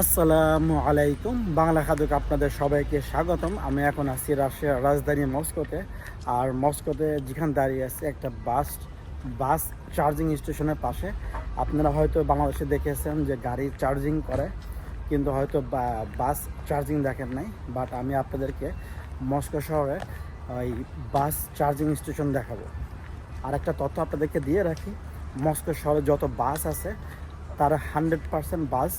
আসসালামু আলাইকুম। বাংলা খাদক আপনাদের সবাইকে স্বাগতম। আমি এখন আছি রাশিয়ার রাজধানী মস্কোতে। আর মস্কোতে যেখানে দাঁড়িয়ে আছে, একটা বাস বাস চার্জিং স্টেশনের পাশে। আপনারা হয়তো বাংলাদেশে দেখেছেন যে গাড়ি চার্জিং করে, কিন্তু হয়তো বাস চার্জিং দেখেন নাই। বাট আমি আপনাদেরকে মস্কো শহরে ওই বাস চার্জিং স্টেশন দেখাবো। আর একটা তথ্য আপনাদেরকে দিয়ে রাখি। মস্কো শহরে যত বাস আছে, তার hundred percent bus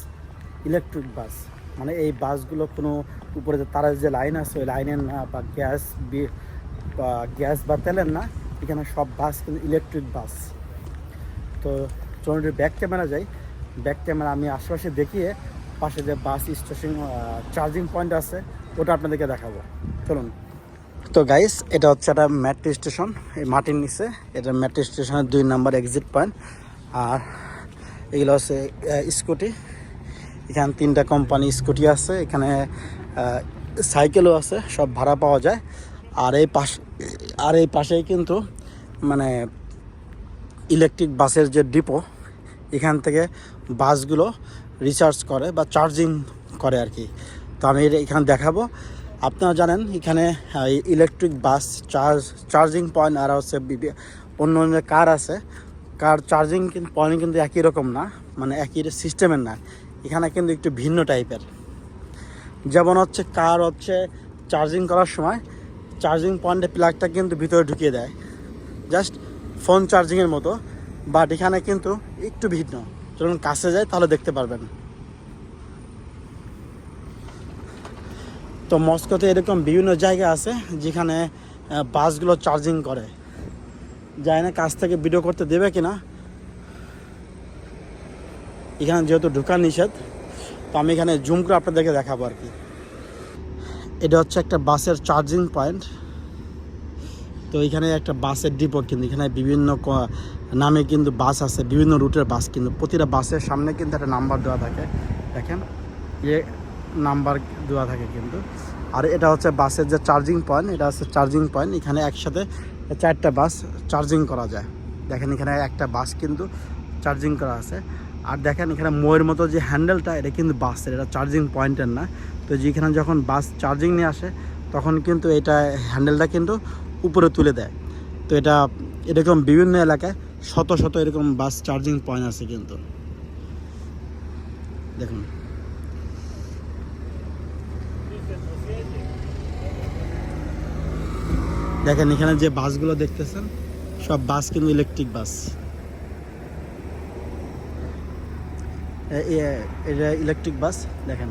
electric bus. মানে এই বাসগুলো কোনো উপরে যে তারা যে লাইন আছে, ওই লাইনের না, বা গ্যাস বি- গ্যাস বা তেলের না, এখানে সব বাস কিন্তু ইলেকট্রিক বাস। তো চলুন ব্যাক ক্যামেরা যাই। ব্যাক ক্যামেরা আমি আশেপাশে দেখিয়ে পাশে যে বাস স্টেশন চার্জিং পয়েন্ট আছে, ওটা আপনাদেরকে দেখাবো। চলুন। তো গাইস এটা হচ্ছে একটা মেট্রো স্টেশন এই মাটির নিচে। এটা মেট্রো স্টেশনের দুই নাম্বার এক্সিট পয়েন্ট আর এগুলো হচ্ছে স্কুটি এখানে তিনটা কোম্পানি স্কুটি আছে, এখানে সাইকেলও আছে, সব ভাড়া পাওয়া যায়। আর এই পাশ, আর এই পাশেই কিন্তু মানে ইলেকট্রিক বাসের যে ডিপো এখান থেকে বাসগুলো রিচার্জ করে বা চার্জিং করে আর কি। তো আমি এখানে দেখাবো। আপনারা জানেন, এখানে electric bus charge charging point আর হচ্ছে অন্য অন্য কার আছে। কার চার্জিং পয়েন্ট কিন্তু একই রকম না মানে একই সিস্টেমের না। এখানে কিন্তু একটু ভিন্ন টাইপের। যেমন হচ্ছে কার হচ্ছে চার্জিং করার সময় চার্জিং পয়েন্টে প্লাগটা কিন্তু ভিতরে ঢুকিয়ে দেয়। জাস্ট ফোন চার্জিংয়ের মতো। বাট এখানে কিন্তু একটু ভিন্ন। যখন কাছে যায় তাহলে দেখতে পারবেন। তো মস্কোতে এরকম বিভিন্ন জায়গা আছে যেখানে বাসগুলো চার্জিং করে। যায় না কাছ থেকে ভিডিও করতে দেবে কিনা। এখানে যেহেতু ঢুকা নিষেধ, তো আমি এখানে জুম করে আপনাদেরকে দেখাবো আর কি। এটা হচ্ছে একটা বাসের চার্জিং পয়েন্ট তো এখানে একটা বাসের ডিপো কিন্তু, এখানে বিভিন্ন নামে কিন্তু বাস আছে, বিভিন্ন রুটের বাস কিন্তু। প্রতিটা বাসের সামনে কিন্তু একটা নাম্বার দেওয়া থাকে, দেখেন? এ নাম্বার দেওয়া থাকে কিন্তু। আর এটা হচ্ছে বাসের যে চার্জিং পয়েন্ট এটা হচ্ছে চার্জিং পয়েন্ট এখানে একসাথে চারটা বাস চার্জিং করা যায়। দেখেন এখানে একটা বাস কিন্তু চার্জিং করা আছে। আর দেখেন এখানে ময়ের মতো যে হ্যান্ডেলটা, এটা কিন্তু বাসের, এটা চার্জিং পয়েন্টের না। তো যেখানে যখন বাস চার্জিং নিয়ে আসে, তখন কিন্তু এটা হ্যান্ডেলটা কিন্তু উপরে তুলে দেয়। তো এটা, এরকম বিভিন্ন এলাকায় শত শত এরকম বাস চার্জিং পয়েন্ট আছে কিন্তু। দেখুন। দেখেন এখানে যে বাসগুলো দেখতেছেন, সব বাস কিন্তু ইলেকট্রিক বাস এ- এ- এটা ইলেকট্রিক বাস দেখেন।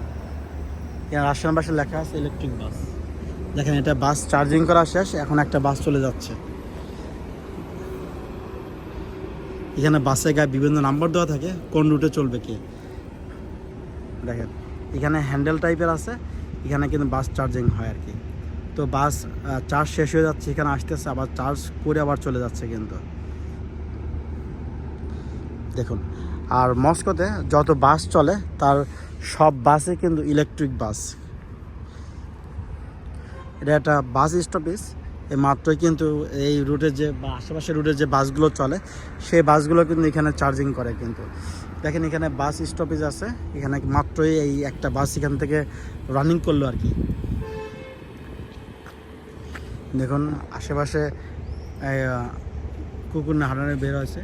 রাজশাহী বাসে লেখা আছে ইলেকট্রিক বাস দেখেন, এটা বাস চার্জিং করা শেষ, এখন একটা বাস চলে যাচ্ছে। এখানে বাসে গায়ে বিভিন্ন নাম্বার দেওয়া থাকে, কোন রুটে চলবে কি। দেখেন, এখানে হ্যান্ডেল টাইপের আছে, এখানে কিন্তু বাস চার্জিং হয় আর কি। তো বাস চার্জ শেষ হয়ে যাচ্ছে, এখানে আসতেছে, আবার চার্জ করে আবার চলে যাচ্ছে কিন্তু। দেখুন আর মস্কোতে যত বাস চলে, তার সব বাসে কিন্তু ইলেকট্রিক বাস। এটা একটা বাস স্টপেজ মাত্রই কিন্তু এই রুটের যে বা আশেপাশের রুটের যে বাসগুলো চলে, সেই বাসগুলো কিন্তু এখানে চার্জিং করে কিন্তু। দেখেন এখানে বাস স্টপেজ আছে, এখানে মাত্রই এই একটা বাস এখান থেকে রানিং করল আর কি। দেখুন, আশেপাশে কুকুর না হারানো বের হয়েছে।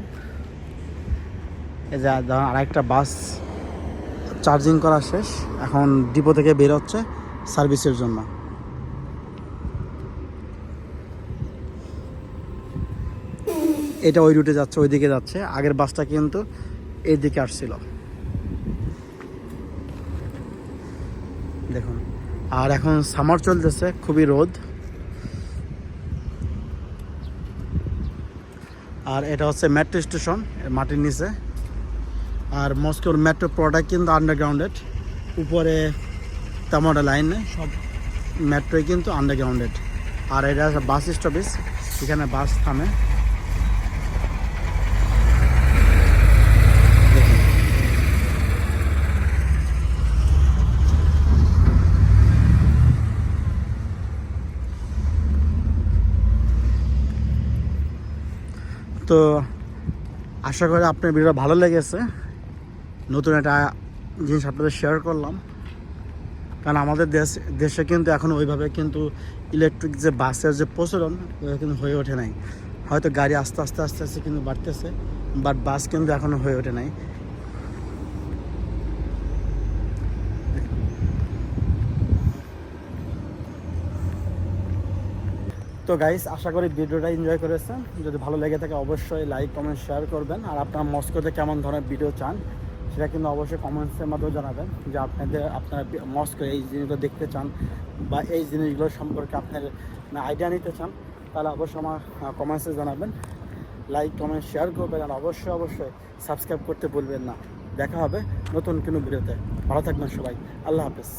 এই যে ধরুন আরেকটা বাস চার্জিং করা শেষ। এখন ডিপো থেকে বের হচ্ছে সার্ভিসের জন্য। এটা ওই রুটে যাচ্ছে, ওই দিকে যাচ্ছে। আগের বাসটা কিন্তু এই দিকে আসছিল। দেখুন, আর এখন সামার চলতেছে, খুবই রোদ। আর এটা হচ্ছে মেট্রো স্টেশন মাটির নিচে। আর মস্কোর মেট্রো প্রোডাক্ট কিন্তু আন্ডারগ্রাউন্ডেড উপরে তেমন লাইন নেই সব মেট্রোই কিন্তু আন্ডারগ্রাউন্ডেড আর এটা বাস স্টপেজ এখানে বাস থামে। তো আশা করি আপনার ভিডিও ভালো লেগেছে। নতুন একটা জিনিস আপনাদের শেয়ার করলাম। কারণ আমাদের দেশ, দেশে কিন্তু এখন ওইভাবে কিন্তু ইলেকট্রিক যে বাসের যে প্রচলন কিন্তু হয়ে ওঠে নাই। হয়তো গাড়ি আস্তে আস্তে আস্তে আস্তে কিন্তু বাড়তেছে বাট বাস কিন্তু এখনও হয়ে ওঠে নাই। তো গাইস আশা করি ভিডিওটা এনজয় করেছেন। যদি ভালো লেগে থাকে, অবশ্যই লাইক কমেন্ট শেয়ার করবেন। আর আপনার মস্কোতে কেমন ধরনের ভিডিও চান সেটা কিন্তু অবশ্যই কমেন্টসের মাধ্যমে জানাবেন যে আপনাদের, আপনারা মস্কো এই জিনিসগুলো দেখতে চান বা এই জিনিসগুলো সম্পর্কে আপনার আইডিয়া নিতে চান, তাহলে অবশ্যই আমার কমেন্টসে জানাবেন। লাইক কমেন্ট শেয়ার করবেন আর অবশ্যই অবশ্যই সাবস্ক্রাইব করতে ভুলবেন না। দেখা হবে নতুন কোনো ভিডিওতে। ভালো থাকবেন সবাই। আল্লাহ হাফেজ।